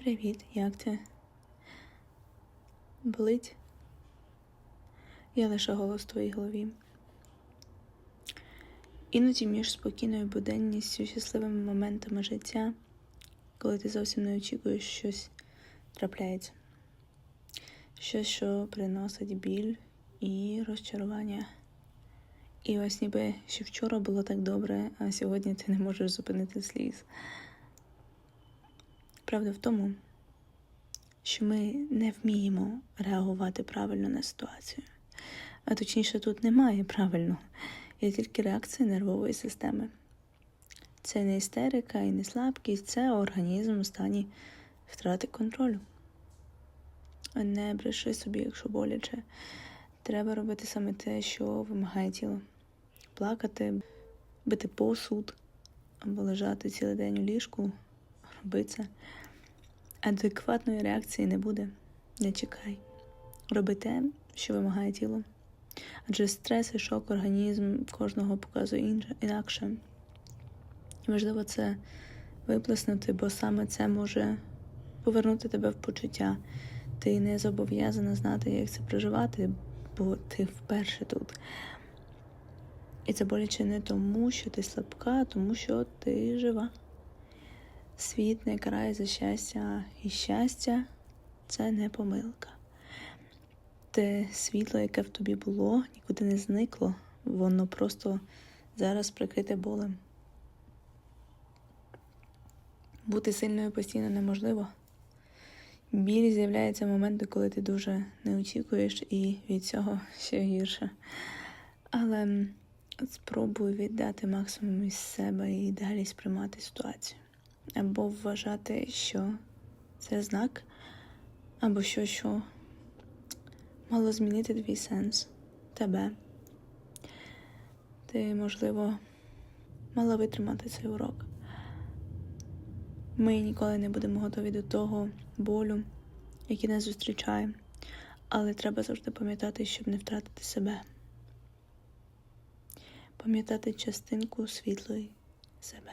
Привіт, як ти? Болить? Я лише голос в твоїй голові. Іноді між спокійною буденністю щасливими моментами життя, коли ти зовсім не очікуєш, щось трапляється. Щось, що приносить біль і розчарування. І ось ніби ще вчора було так добре, а сьогодні ти не можеш зупинити сліз. Правда в тому, що ми не вміємо реагувати правильно на ситуацію. А точніше, тут немає правильно, є тільки реакція нервової системи. Це не істерика і не слабкість, це організм у стані втрати контролю. Не бреши собі, якщо боляче. Треба робити саме те, що вимагає тіло. Плакати, бити посуд або лежати цілий день у ліжку, роби це. Адекватної реакції не буде. Не чекай. Роби те, що вимагає тіло. Адже стрес і шок організм кожного показує інакше. Важливо це виплеснути, бо саме це може повернути тебе в почуття. Ти не зобов'язана знати, як це проживати, бо ти вперше тут. І це боляче не тому, що ти слабка, а тому що ти жива. Світ не карає за щастя, і щастя це не помилка. Те світло, яке в тобі було, нікуди не зникло, воно просто зараз прикрите болем. Бути сильною постійно неможливо. Біль з'являється моменти, коли ти дуже не очікуєш, і від цього ще гірше. Але спробуй віддати максимум із себе і далі сприймати ситуацію. Або вважати, що це знак, або що, що мало змінити твій сенс, тебе. Ти, можливо, мала витримати цей урок. Ми ніколи не будемо готові до того болю, який нас зустрічає, але треба завжди пам'ятати, щоб не втратити себе. Пам'ятати частинку світлої себе.